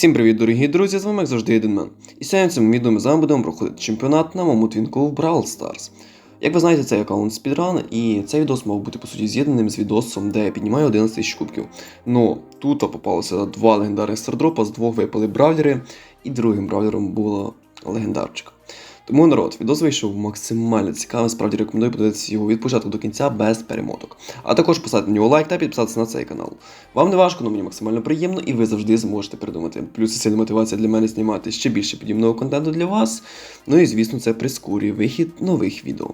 Всім привіт, дорогі друзі! З вами як завжди Єдинмен. І сьогодні в цьому відео ми з вами будемо проходити чемпіонат на моєму твінку в Brawl Stars. Як ви знаєте, це аккаунт Speedrun, і цей відос мав бути по суті з'єднаним з відосом, де я піднімаю 11 тисяч кубків. Ну, тут попалося два легендарних стардропа, з двох випали бравлери, і другим бравлером була легендарчика. Тому народ, відос вийшов максимально цікавим, справді рекомендую подивитися його від початку до кінця без перемоток. А також поставити на нього лайк та підписатися на цей канал. Вам не важко, але мені максимально приємно, і ви завжди зможете придумати. Плюс сильна мотивація для мене знімати ще більше подібного контенту для вас. Ну і звісно, це прискорює вихід нових відео.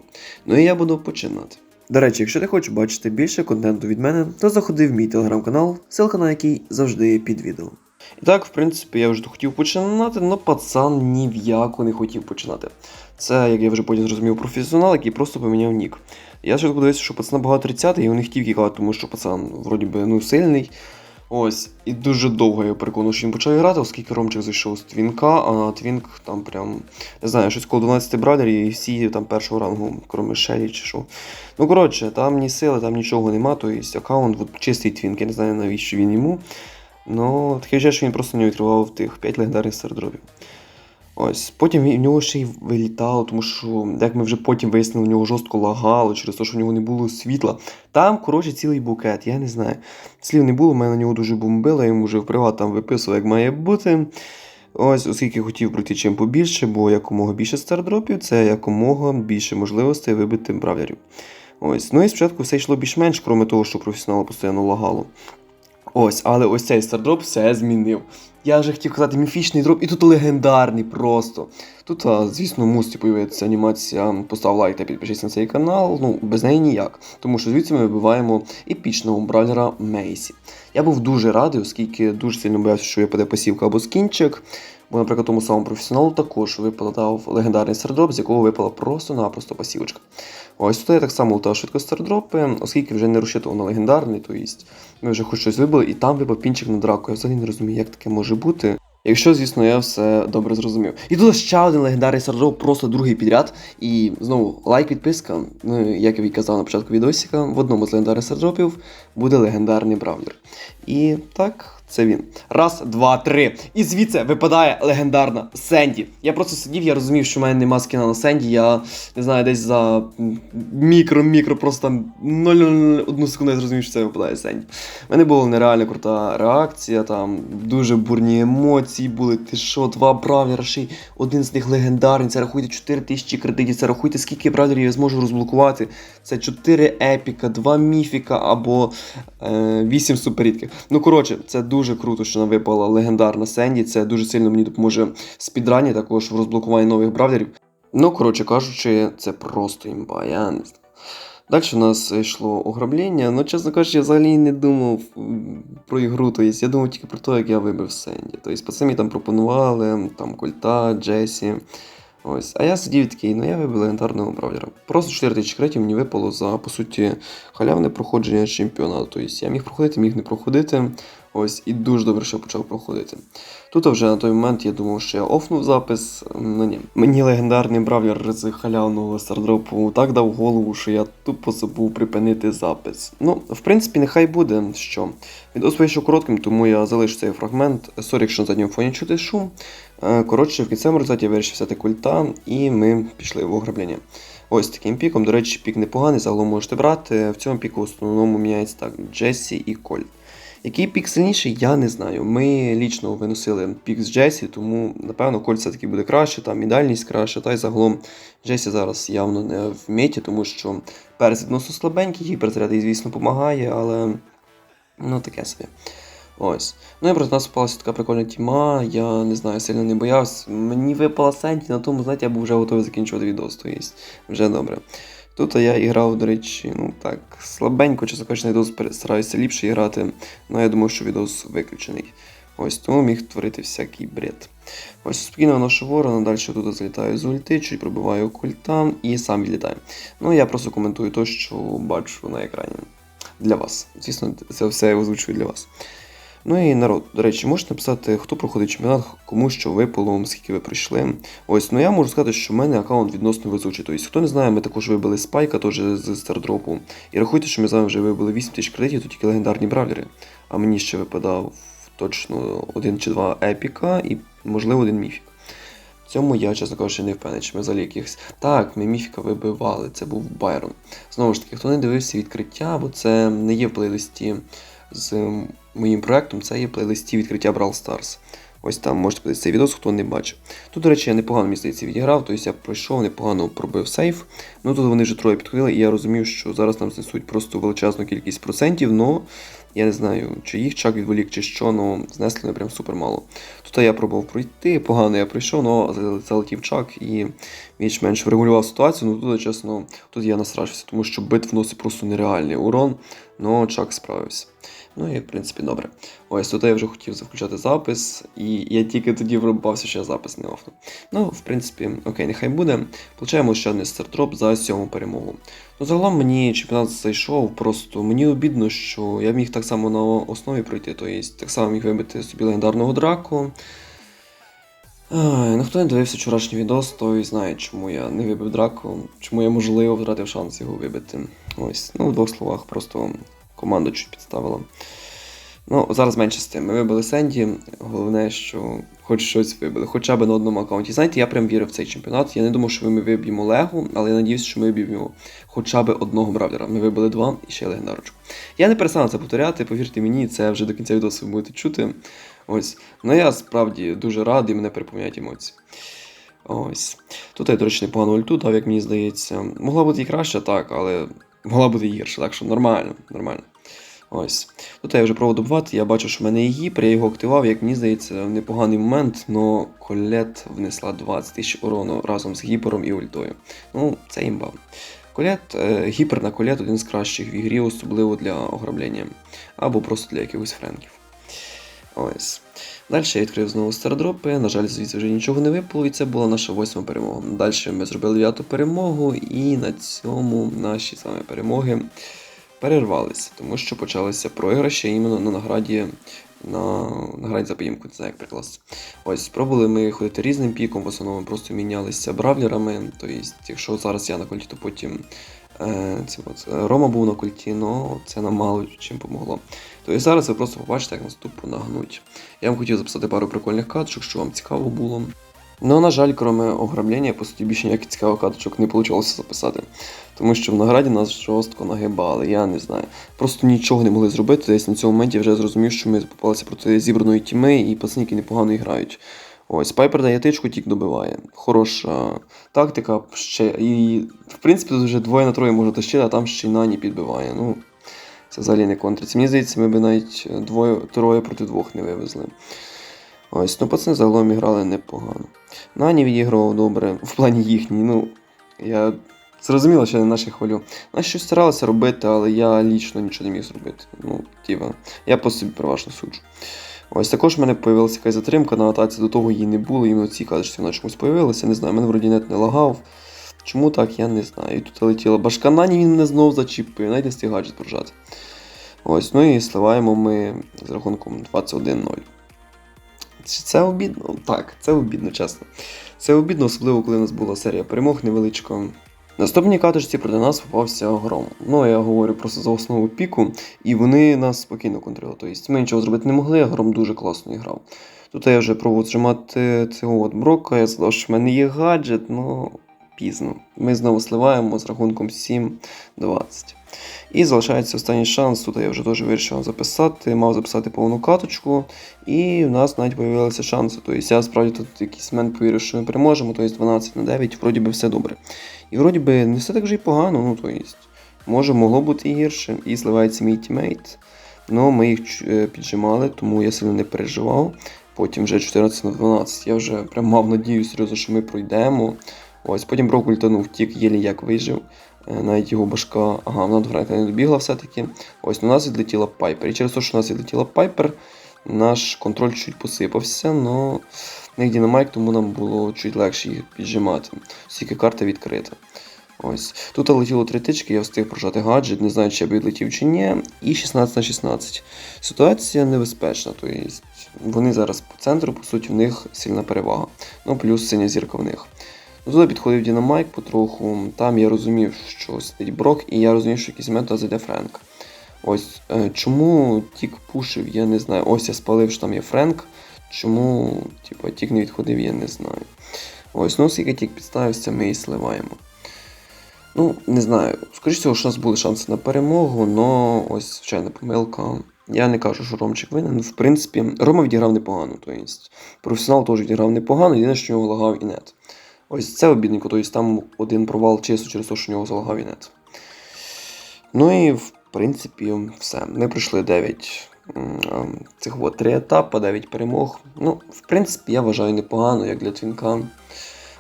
Ну і я буду починати. До речі, якщо ти хочеш бачити більше контенту від мене, то заходи в мій телеграм-канал, ссылка на який завжди під відео. І так, в принципі, я вже хотів починати, але пацан ні в яку не хотів починати. Це, як я вже потім зрозумів, професіонал, який просто поміняв нік. Я ще подивився, що пацана багато 30 і він не хотів кікати, тому що пацан вроді би ну, сильний. Ось, і дуже довго я переконав, що він почав грати, оскільки Ромчик зайшов з Твінка, а Твінк там прям, не знаю, щось коло 12 брадерів і всі там першого рангу, крім Шелі чи що. Ну, коротше, там ні сили, там нічого нема, то є аккаунт, чистий Твінк, я не знаю навіщо він йому. Ну, таке вже, що він просто не відкривав тих 5 легендарних сердробів. Ось, потім в нього ще й вилітало, тому що, як ми вже потім вияснили, у нього жорстко лагало через те, що в нього не було світла. Там, коротше, цілий букет, я не знаю. Слів не було, мене на нього дуже бомбило, я йому вже в приват там виписував, як має бути. Ось, оскільки хотів пройти чим побільше, бо якомога більше стардропів, це якомога більше можливостей вибити бравлерів. Ось, ну і спочатку все йшло більш-менш, крім того, що професіонал постійно лагало. Ось, але ось цей стардроп все змінив. Я вже хотів казати міфічний дроп, і тут легендарний просто. Тут, звісно, мусить появитися анімація. Постав лайк та підпишись на цей канал. Ну, без неї ніяк. Тому що звідси ми вибиваємо епічного бравлера Мейсі. Я був дуже радий, оскільки дуже сильно боявся, що я паде пасівка або скінчик. Бо, наприклад, тому самому професіоналу також випадав легендарний стардроп, з якого випала просто-напросто пасівочка. Ось тут я так само лутав швидко стардропи, оскільки вже не розчитував на легендарний, то есть ми вже хоч щось вибили, і там випав пінчик на драку. Я взагалі не розумію, як таке може бути. Якщо, звісно, я все добре зрозумів. І тут ще один легендарний стардроп, просто другий підряд. І знову лайк, підписка. Ну, як я і казав на початку відосика, в одному з легендарних стардропів буде легендарний бравлер. І так. Це він. Раз, два, три. І звідси випадає легендарна Сенді. Я просто сидів, я розумів, що в мене нема скіна на Сенді. Я не знаю, десь за мікро-мікро, просто там 0,01 секунду я зрозумів, що це випадає Сенді. У мене була нереально крута реакція, там дуже бурні емоції були. Ти що, два й один з них легендарний. Це рахуйте 4 тисячі кредитів, це рахуйте, скільки бравлерів я зможу розблокувати. Це 4 епіка, 2 міфіка або е, 8 суперрідких. Ну, коротше, це дуже дуже круто, що нам випала легендарна Сенді. Це дуже сильно мені допоможе спідрані, також в розблокуванні нових бравлерів. Ну, коротше кажучи, це просто імба, я не знаю. Далі у нас йшло ограблення. Ну, чесно кажучи, я взагалі не думав про ігру. Тобто, я думав тільки про те, як я вибив Сенді. Тобто, пацани там пропонували, там Кольта, Джесі. Ось. А я сидів такий, ну я вибив легендарного бравлера. Просто 4 тисячі кредитів мені випало за, по суті, халявне проходження чемпіонату. Тобто я міг проходити, міг не проходити. Ось, і дуже добре, що почав проходити. Тут вже на той момент я думав, що я офнув запис. Ну ні. Мені легендарний бравлер з халявного стардропу так дав голову, що я тупо забув припинити запис. Ну, в принципі, нехай буде що. Відос вийшов коротким, тому я залишу цей фрагмент. Сорі, якщо на задньому фоні чути шум. Коротше, в кінцевому результаті вирішив взяти культа, і ми пішли в ограблення. Ось таким піком. До речі, пік непоганий, загалом можете брати. В цьому піку в основному міняється так Джесі і Кольт. Який пік сильніший, я не знаю. Ми лічно виносили пік з Джесі, тому, напевно, Кольт все-таки буде краще, там і краще. Та й загалом Джесі зараз явно не в меті, тому що перс відносно слабенький, гіперзаряд, звісно, допомагає, але ну таке собі. Ось. Ну і проти нас попалася така прикольна тіма, я не знаю, сильно не боявся. Мені випала Сенті, на тому, знаєте, я був вже готовий закінчувати відос, то є вже добре. Тут я грав, до речі, ну так, слабенько, чесно кажучи, відос стараюся ліпше грати, але я думаю, що відос виключений. Ось, тому міг творити всякий бред. Ось спокійно виношу ворона, далі тут залітаю з ульти, чуть пробиваю культа і сам відлітаю. Ну я просто коментую те, що бачу на екрані. Для вас. Звісно, це все я озвучую для вас. Ну і народ, до речі, можете написати, хто проходить чемпіонат, кому що випало, скільки ви прийшли. Ось, ну я можу сказати, що в мене аккаунт відносно везучий. Тобто, хто не знає, ми також вибили спайка теж з стардропу. І рахуйте, що ми з вами вже вибили 8 тисяч кредитів, то тільки легендарні бравлери. А мені ще випадав точно один чи два епіка і, можливо, один міфік. В цьому я, чесно кажучи, не впевнений, чи ми взагалі якихось. Так, ми міфіка вибивали, це був Байрон. Знову ж таки, хто не дивився відкриття, бо це не є в плейлисті з моїм проектом, це є плейлисті відкриття Brawl Stars. Ось там можете подивитися відос, хто не бачив. Тут, до речі, я непогано мені відіграв, тобто я пройшов, непогано пробив сейф. Ну тут вони вже троє підходили, і я розумів, що зараз нам знесуть просто величезну кількість процентів, но я не знаю, чи їх чак відволік, чи що, но знесли не прям супер мало. Тут я пробував пройти, погано я пройшов, але залетів чак і більш-менш врегулював ситуацію. Ну тут, чесно, тут я настрашився, тому що бит вносить просто нереальний урон, но чак справився. Ну і в принципі добре. Ось тут я вже хотів заключати запис, і я тільки тоді врубався, що я запис не офну. Ну, в принципі, окей, нехай буде. Получаємо ще один стартроп за сьому перемогу. Ну, загалом мені чемпіонат зайшов, просто мені обідно, що я міг так само на основі пройти, тобто так само міг вибити собі легендарного драку. Ай, ну хто не дивився вчорашній відос, той знає, чому я не вибив драку, чому я можливо втратив шанс його вибити. Ось, ну в двох словах, просто команда чуть підставила. Ну, зараз менше з тим. Ми вибили Сенді. Головне, що хоч щось вибили, хоча б на одному аккаунті. Знаєте, я прям вірив в цей чемпіонат. Я не думав, що ми виб'ємо Легу, але я надіюсь, що ми виб'ємо хоча б одного бравлера. Ми вибили два і ще легендарочку. Я не перестану це повторяти, повірте мені, це вже до кінця відосу ви будете чути. Ось. Ну я справді дуже радий, мене переповняють емоції. Ось. Тут я, до речі, непогану ульту дав, як мені здається. Могла бути і краще, так, але могла бути і гірше, так що нормально, нормально. Ось. Тут я вже пробував добувати, я бачу, що в мене гіпер, я його активував, як мені здається, в непоганий момент, але колет внесла 20 тисяч урону разом з гіпером і ультою. Ну, це імба. Колет, е, гіпер на колет один з кращих в ігрі, особливо для ограблення. Або просто для якихось френків. Ось. Далі я відкрив знову стардропи. На жаль, звідси вже нічого не випало, і це була наша восьма перемога. Далі ми зробили дев'яту перемогу, і на цьому наші саме перемоги перервалися, тому що почалися програші іменно на награді на награді за поїмку, не як прикласти. Ось, спробували ми ходити різним піком, в основному просто мінялися бравлерами. Тобто, якщо зараз я на кольті, то потім е, це, от, Рома був на кольті, ну це нам мало чим помогло. Тобто зараз ви просто побачите, як нас тупо нагнуть. Я вам хотів записати пару прикольних каточок, що вам цікаво було. Ну, на жаль, крім ограблення, по суті, більше ніяких цікавих каточок не вийшло записати. Тому що в награді нас жорстко нагибали, я не знаю. Просто нічого не могли зробити. Десь на цьому моменті вже зрозумів, що ми попалися проти зібраної тіми, і пацаніки непогано грають. Ось, Пайпер дає тичку, тік добиває. Хороша тактика. ще І, в принципі, тут вже двоє на троє можна тащити, а там ще й нані підбиває. Ну, це взагалі не контриться. Мені здається, ми б навіть двоє, троє проти двох не вивезли. Ось, ну пацани загалом грали непогано. Нані відігрував добре, в плані їхній. Ну, я зрозуміло, що не наші хвалю. Наші щось старалися робити, але я лічно нічого не міг зробити. Ну, тіва, я по собі переважно суджу. Ось також в мене з'явилася якась затримка на атаці, до того її не було, іменно ці кадочці вона чомусь з'явилася, не знаю, мене вроді нет не лагав. Чому так, я не знаю. І тут летіла башка Нані, він мене знову зачіпив, навіть не встиг гаджет. Ось, ну і сливаємо ми з рахунком 21-0. Це обідно? Так, це обідно, чесно. Це обідно, особливо, коли у нас була серія перемог невеличка. Наступній каточці проти нас попався гром. Ну, я говорю просто за основу піку, і вони нас спокійно контролювали. Тобто ми нічого зробити не могли, а гром дуже класно грав. Тут я вже пробував зжимати цього от брока, я сказав, що в мене є гаджет, ну пізно. Ми знову сливаємо з рахунком 7-20. І залишається останній шанс. Тут я вже теж вирішив записати, мав записати повну каточку, і в нас навіть з'явилися шанси. Тобто я справді тут якийсь момент повірив, що ми переможемо, тобто 12 на 9, вроді би все добре. І вроді би не все так вже й погано, ну тобто, може могло бути і гірше. І зливається мій тімейт. Ну, ми їх е, піджимали, тому я сильно не переживав. Потім вже 14 на 12. Я вже прям мав надію серйозно, що ми пройдемо. Ось, потім Брок ультанув, втік, єлі як вижив. Е, навіть його башка, ага, вона до Френка не добігла все-таки. Ось у нас відлетіла Пайпер. І через те, що у нас відлетіла Пайпер, наш контроль чуть посипався, але не Дінамайк, тому нам було чуть легше їх піджимати. Оскільки карта відкрита. Ось. Тут летіло три тички, я встиг прожати гаджет, не знаю, чи я відлетів чи ні. І 16 на 16. Ситуація небезпечна, тобто вони зараз по центру, по суті, в них сильна перевага. Ну, плюс синя зірка в них. Туди підходив Дінамайк потроху. Там я розумів, що сидить Брок, і я розумів, що якийсь момент зайде Френк. Ось е, чому Тік пушив, я не знаю. Ось я спалив, що там є Френк. Чому, типа, Тік не відходив, я не знаю. Ось, ну оскільки Тік підставився, ми і сливаємо. Ну, не знаю. Скоріше всього, що у нас були шанси на перемогу, але ось звичайна помилка. Я не кажу, що Ромчик винен. В принципі, Рома відіграв непогано. Тобто, професіонал теж відіграв непогано, єдине, що в нього лагав інет. Ось це обідненько, тобто там один провал чисто через те, що в нього залагав інет. Ну і в принципі, все. Ми пройшли 9 ем, цих от, 3 етапи, 9 перемог. Ну, в принципі, я вважаю непогано, як для твінка.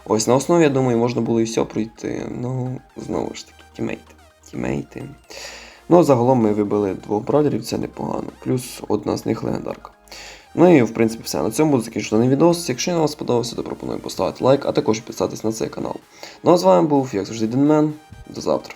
Ось на основі, я думаю, можна було і все пройти. Ну, знову ж таки, тімейти. Тімейти. Ну, загалом ми вибили двох бродерів, це непогано. Плюс одна з них легендарка. Ну і в принципі все. На цьому буде закінчений відео. Якщо він вам сподобався, то пропоную поставити лайк, а також підписатись на цей канал. Ну а з вами був, як завжди, Денмен. До завтра.